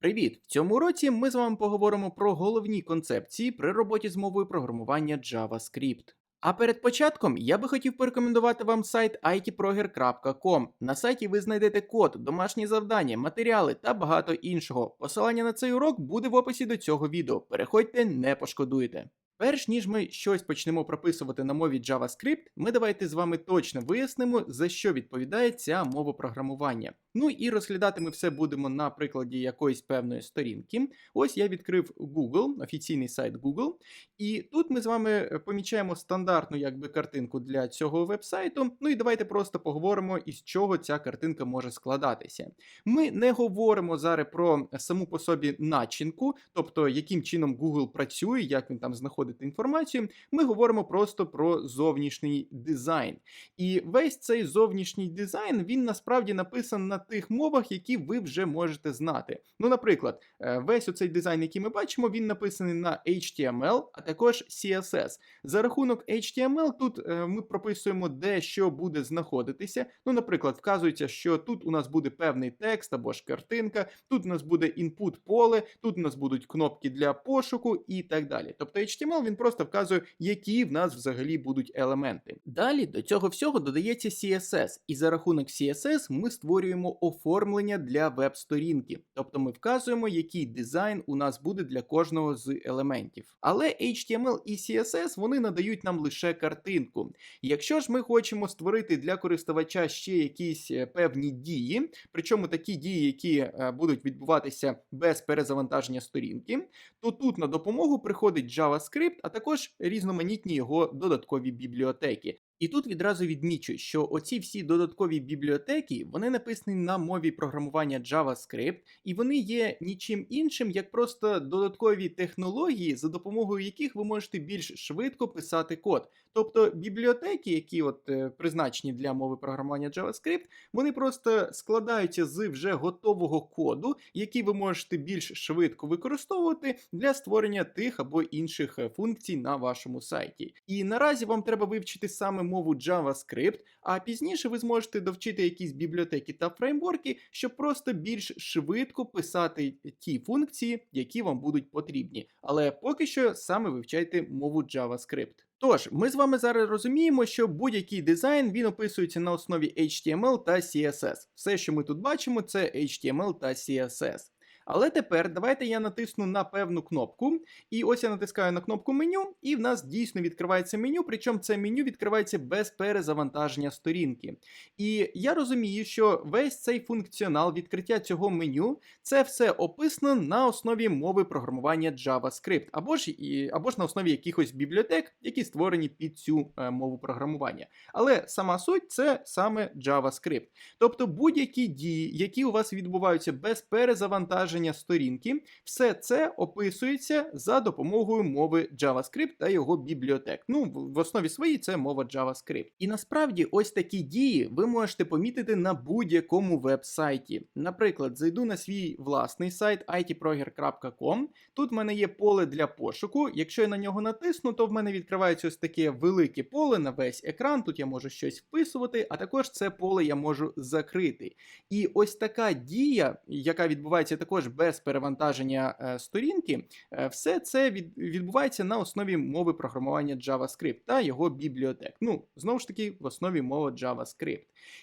Привіт! В цьому уроці ми з вами поговоримо про головні концепції при роботі з мовою програмування JavaScript. А перед початком я би хотів порекомендувати вам сайт itproger.com. На сайті ви знайдете код, домашні завдання, матеріали та багато іншого. Посилання на цей урок буде в описі до цього відео. Переходьте, не пошкодуєте. Перш ніж ми щось почнемо прописувати на мові JavaScript, ми давайте з вами точно вияснимо, за що відповідає ця мова програмування. Ну і розглядати ми все будемо на прикладі якоїсь певної сторінки. Ось я відкрив Google, офіційний сайт Google, і тут ми з вами е, помічаємо стандартну якби картинку для цього вебсайту. Ну і давайте просто поговоримо, із чого ця картинка може складатися. Ми не говоримо зараз про саму по собі начинку, тобто яким чином Google працює, як він там знаходить інформацію. Ми говоримо просто про зовнішній дизайн. І весь цей зовнішній дизайн він насправді написаний на тих мовах, які ви вже можете знати. Ну, наприклад, е, весь оцей дизайн, який ми бачимо, він написаний на HTML, а також CSS. За рахунок HTML, тут е, ми прописуємо, де що буде знаходитися. Ну, наприклад, вказується, що тут у нас буде певний текст або ж картинка, тут у нас буде input поле, тут у нас будуть кнопки для пошуку і так далі. Тобто HTML він просто вказує, які в нас взагалі будуть елементи. Далі до цього всього додається CSS, і за рахунок CSS ми створюємо оформлення для веб-сторінки, тобто ми вказуємо, який дизайн у нас буде для кожного з елементів. Але HTML і CSS вони надають нам лише картинку. Якщо ж ми хочемо створити для користувача ще якісь е, певні дії, причому такі дії, які е, будуть відбуватися без перезавантаження сторінки, то тут на допомогу приходить JavaScript, а також різноманітні його додаткові бібліотеки. І тут відразу відмічу, що оці всі додаткові бібліотеки вони написані на мові програмування JavaScript, і вони є нічим іншим, як просто додаткові технології, за допомогою яких ви можете більш швидко писати код. Тобто бібліотеки, які от е, призначені для мови програмування JavaScript, вони просто складаються з вже готового коду, який ви можете більш швидко використовувати для створення тих або інших е, функцій на вашому сайті. І наразі вам треба вивчити саме мову JavaScript, а пізніше ви зможете довчити якісь бібліотеки та фреймворки, щоб просто більш швидко писати ті функції, які вам будуть потрібні. Але поки що саме вивчайте мову JavaScript. Тож, ми з вами зараз розуміємо, що будь-який дизайн він описується на основі HTML та CSS. Все, що ми тут бачимо, це HTML та CSS. Але тепер давайте я натисну на певну кнопку. І ось я натискаю на кнопку меню, і в нас дійсно відкривається меню, причому це меню відкривається без перезавантаження сторінки. І я розумію, що весь цей функціонал відкриття цього меню це все описано на основі мови програмування JavaScript, або ж або ж на основі якихось бібліотек, які створені під цю е, мову програмування. Але сама суть це саме JavaScript. Тобто будь-які дії, які у вас відбуваються без перезавантаження завантаження сторінки, все це описується за допомогою мови JavaScript та його бібліотек. Ну, в основі своїй це мова JavaScript. І насправді ось такі дії ви можете помітити на будь-якому веб-сайті. Наприклад, зайду на свій власний сайт itproger.com. Тут в мене є поле для пошуку. Якщо я на нього натисну, то в мене відкривається ось таке велике поле на весь екран. Тут я можу щось вписувати, а також це поле я можу закрити. І ось така дія, яка відбувається також без перевантаження е, сторінки, е, все це відбувається на основі мови програмування JavaScript та його бібліотек. Ну, знову ж таки, в основі мови JavaScript.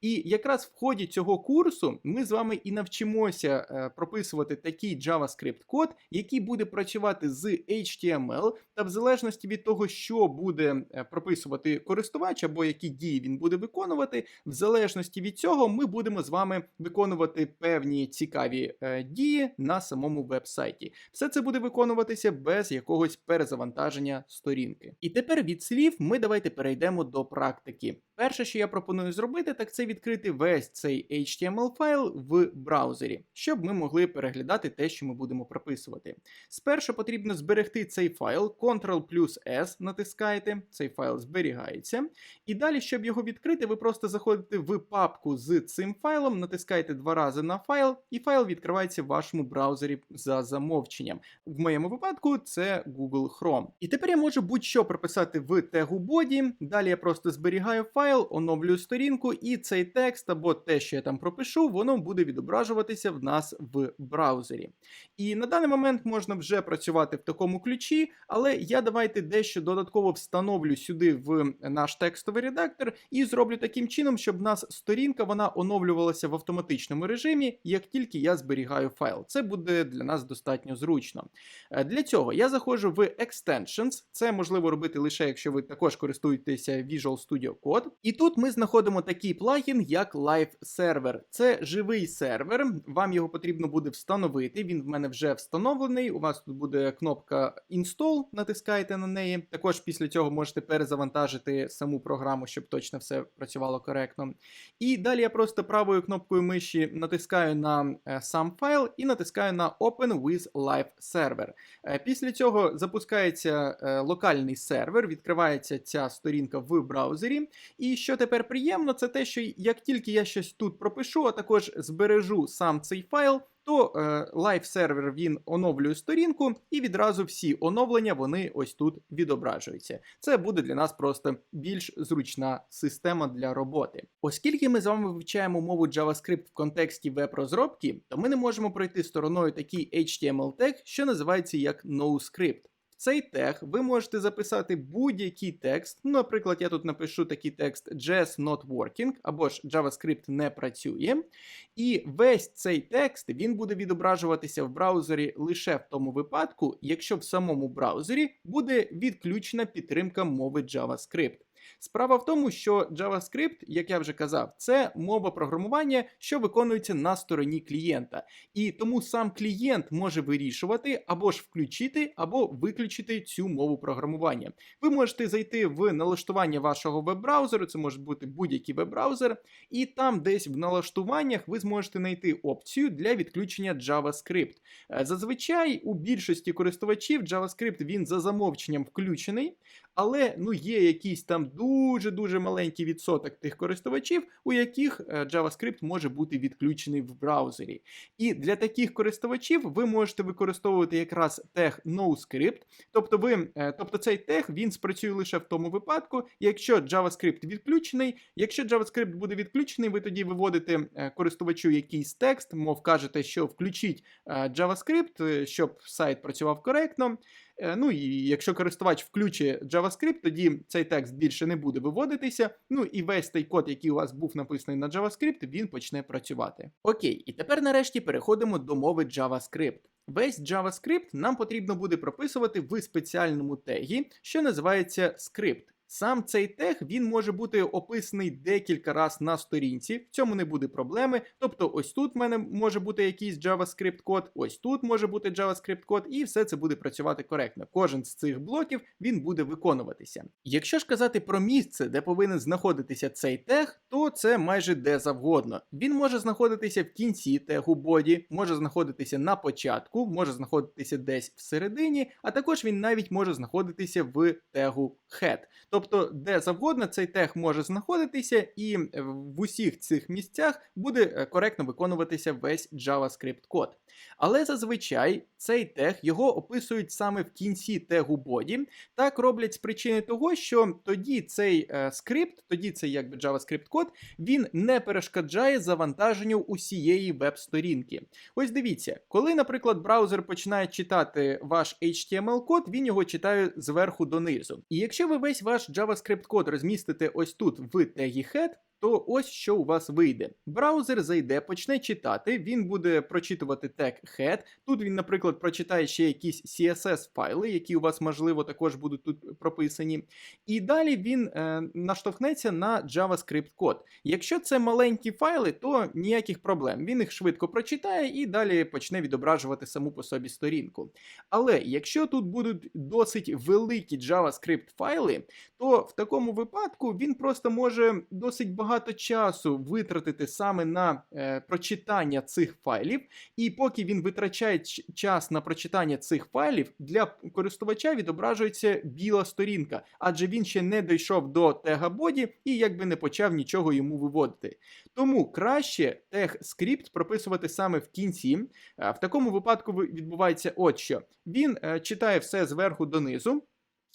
І якраз в ході цього курсу ми з вами і навчимося е, прописувати такий JavaScript код, який буде працювати з HTML, та в залежності від того, що буде прописувати користувач або які дії він буде виконувати, в залежності від цього ми будемо з вами виконувати певні цікаві дії на самому веб-сайті. Все це буде виконуватися без якогось перезавантаження сторінки. І тепер від слів ми давайте перейдемо до практики. Перше, що я пропоную зробити, так це відкрити весь цей HTML файл в браузері, щоб ми могли переглядати те, що ми будемо прописувати. Спершу потрібно зберегти цей файл, Ctrl плюс S натискаєте, цей файл зберігається. І далі, щоб його відкрити, ви просто заходите в папку з цим файлом, натискаєте два рази на файл, і файл відкривається в вашому браузері за замовченням. В моєму випадку це Google Chrome. І тепер я можу будь-що прописати в тегу body, Далі я просто зберігаю файл файл, оновлюю сторінку, і цей текст або те, що я там пропишу, воно буде відображуватися в нас в браузері. І на даний момент можна вже працювати в такому ключі, але я давайте дещо додатково встановлю сюди в наш текстовий редактор і зроблю таким чином, щоб в нас сторінка вона оновлювалася в автоматичному режимі, як тільки я зберігаю файл. Це буде для нас достатньо зручно. Е, Для цього я заходжу в Extensions. Це можливо робити лише якщо ви також користуєтеся Visual Studio Code. І тут ми знаходимо такий плагін, як Live Server. Це живий сервер. Вам його потрібно буде встановити. Він в мене вже встановлений. У вас тут буде кнопка Install, натискаєте на неї. Також після цього можете перезавантажити саму програму, щоб точно все працювало коректно. І далі я просто правою кнопкою миші натискаю на е, сам файл і натискаю на Open with Live Server. Е, Після цього запускається е, локальний сервер, відкривається ця сторінка в браузері. Що тепер приємно, це те, що як тільки я щось тут пропишу, а також збережу сам цей файл, то е, сервер він оновлює сторінку, і відразу всі оновлення вони ось тут відображуються. Це буде для нас просто більш зручна система для роботи. Оскільки ми з вами вивчаємо мову JavaScript в контексті веб-розробки, то ми не можемо пройти стороною такий HTML тег, що називається як NoScript. Цей тег ви можете записати будь-який текст. Ну, наприклад, я тут напишу такий текст JS not working, або ж JavaScript не працює. І весь цей текст він буде відображуватися в браузері лише в тому випадку, якщо в самому браузері буде відключена підтримка мови JavaScript. Справа в тому, що JavaScript, як я вже казав, це мова програмування, що виконується на стороні клієнта. І тому сам клієнт може вирішувати або ж включити, або виключити цю мову програмування. Ви можете зайти в налаштування вашого веб-браузеру, це може бути будь-який веб-браузер, і там десь в налаштуваннях ви зможете знайти опцію для відключення JavaScript. Е, Зазвичай у більшості користувачів JavaScript він за замовченням включений, але ну є якийсь там дуже-дуже маленький відсоток тих користувачів, у яких е, JavaScript може бути відключений в браузері. І для таких користувачів ви можете використовувати якраз тег NoScript, тобто ви, е, тобто цей тег він спрацює лише в тому випадку, якщо JavaScript відключений. Якщо JavaScript буде відключений, ви тоді виводите е, користувачу якийсь текст, мов кажете, що включіть JavaScript, щоб сайт працював коректно. Е, Ну і якщо користувач включить JavaScript, тоді цей текст більше не буде виводитися. Ну і весь той код, який у вас був написаний на JavaScript, він почне працювати. Окей, і тепер нарешті переходимо до мови JavaScript. Весь JavaScript нам потрібно буде прописувати в спеціальному тегі, що називається script. Сам цей тег він може бути описаний декілька разів на сторінці, в цьому не буде проблеми. Тобто, ось тут в мене може бути якийсь JavaScript код, ось тут може бути JavaScript код, і все це буде працювати коректно. Кожен з цих блоків він буде виконуватися. Якщо ж казати про місце, де повинен знаходитися цей тег, то це майже де завгодно. Він може знаходитися в кінці тегу боді, може знаходитися на початку, може знаходитися десь всередині, а також він навіть може знаходитися в тегу head. Тобто, де завгодно цей тег може знаходитися, і е, в усіх цих місцях буде е, коректно виконуватися весь JavaScript код. Але зазвичай цей тег його описують саме в кінці тегу body. Так роблять з причини того, що тоді цей е, скрипт, тоді цей якби JavaScript код, він не перешкоджає завантаженню усієї веб-сторінки. Ось дивіться, коли, наприклад, браузер починає читати ваш HTML-код, він його читає зверху донизу. І якщо ви весь ваш JavaScript код розмістите ось тут в тегі head, то ось що у вас вийде. Браузер зайде, почне читати, він буде прочитувати тег head. Тут він, наприклад, прочитає ще якісь CSS файли, які у вас, можливо, також будуть тут прописані. І далі він е, наштовхнеться на JavaScript код. Якщо це маленькі файли, то ніяких проблем. Він їх швидко прочитає і далі почне відображувати саму по собі сторінку. Але якщо тут будуть досить великі JavaScript файли, то в такому випадку він просто може досить багато часу витратити саме на е, прочитання цих файлів, і поки він витрачає час на прочитання цих файлів, для користувача відображується біла сторінка, адже він ще не дійшов до тега боді і якби не почав нічого йому виводити. Тому краще тег скрипт прописувати саме в кінці. Е, В такому випадку відбувається от що. Він е, читає все зверху донизу.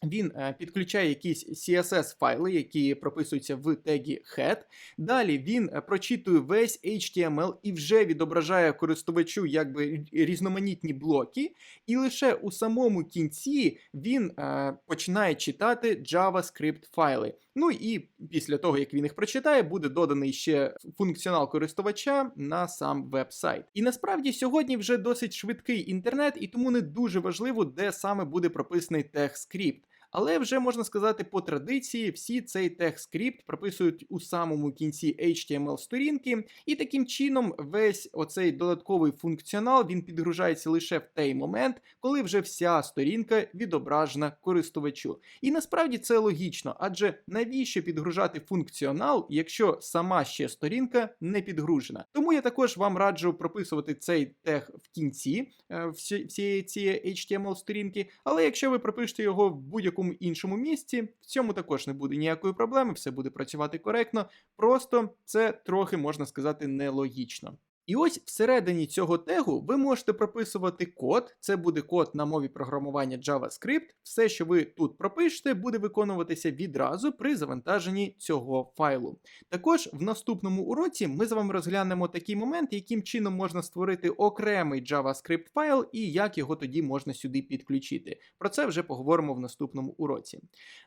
Він е, підключає якісь CSS файли, які прописуються в тегі head. Далі він е, прочитує весь HTML і вже відображає користувачу якби різноманітні блоки. І лише у самому кінці він е, починає читати JavaScript файли. Ну і після того, як він їх прочитає, буде доданий ще функціонал користувача на сам веб-сайт. І насправді сьогодні вже досить швидкий інтернет, і тому не дуже важливо, де саме буде прописаний тег-скрипт. Але вже можна сказати, по традиції всі цей тег-скрипт прописують у самому кінці HTML сторінки, і таким чином весь оцей додатковий функціонал він підгружається лише в той момент, коли вже вся сторінка відображена користувачу. І насправді це логічно, адже навіщо підгружати функціонал, якщо сама ще сторінка не підгружена? Тому я також вам раджу прописувати цей тег в кінці е, всієї цієї HTML сторінки, але якщо ви пропишете його в будь-якому іншому місці, в цьому також не буде ніякої проблеми, все буде працювати коректно. Просто це трохи можна сказати нелогічно. І ось всередині цього тегу ви можете прописувати код. Це буде код на мові програмування JavaScript. Все, що ви тут пропишете, буде виконуватися відразу при завантаженні цього файлу. Також в наступному уроці ми з вами розглянемо такий момент, яким чином можна створити окремий JavaScript файл і як його тоді можна сюди підключити. Про це вже поговоримо в наступному уроці.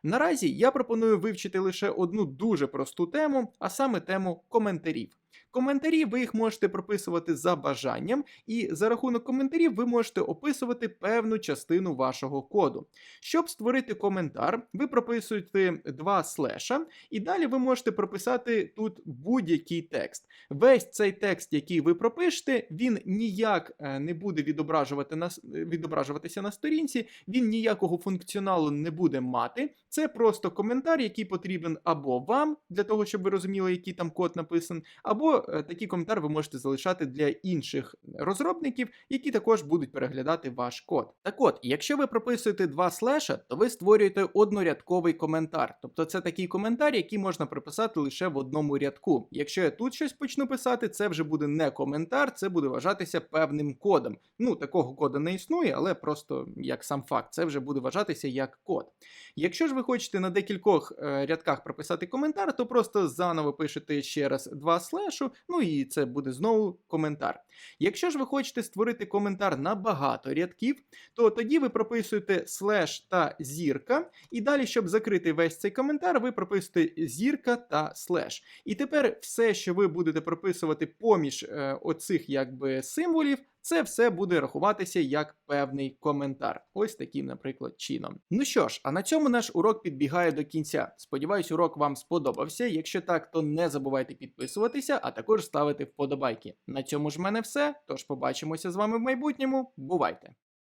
Наразі я пропоную вивчити лише одну дуже просту тему, а саме тему коментарів. Коментарі ви їх можете прописувати за бажанням, і за рахунок коментарів ви можете описувати певну частину вашого коду. Щоб створити коментар, ви прописуєте два слеша, і далі ви можете прописати тут будь-який текст. Весь цей текст, який ви пропишете, він ніяк е, не буде відображувати на, відображуватися на сторінці, він ніякого функціоналу не буде мати. Це просто коментар, який потрібен або вам, для того, щоб ви розуміли, який там код написаний, або е, такий коментар ви можете залишати для інших розробників, які також будуть переглядати ваш код. Так от, якщо ви прописуєте два слеша, то ви створюєте однорядковий коментар. Тобто це такий коментар, який можна прописати лише в одному рядку. Якщо я тут щось почну писати, це вже буде не коментар, це буде вважатися певним кодом. Ну, такого кода не існує, але просто як сам факт, це вже буде вважатися як код. Якщо ж ви хочете на декількох е, рядках прописати коментар, то просто заново пишете ще раз два слешу, ну і це буде знову коментар. Якщо ж ви хочете створити коментар на багато рядків, то тоді ви прописуєте слеш та зірка, і далі, щоб закрити весь цей коментар, ви прописуєте зірка та слеш. І тепер все, що ви будете прописувати поміж е, оцих якби символів, це все буде рахуватися як певний коментар. Ось таким, наприклад, чином. Ну що ж, а на цьому наш урок підбігає до кінця. Сподіваюсь, урок вам сподобався. Якщо так, то не забувайте підписуватися, а також ставити вподобайки. На цьому ж мене все. Тож побачимося з вами в майбутньому. Бувайте!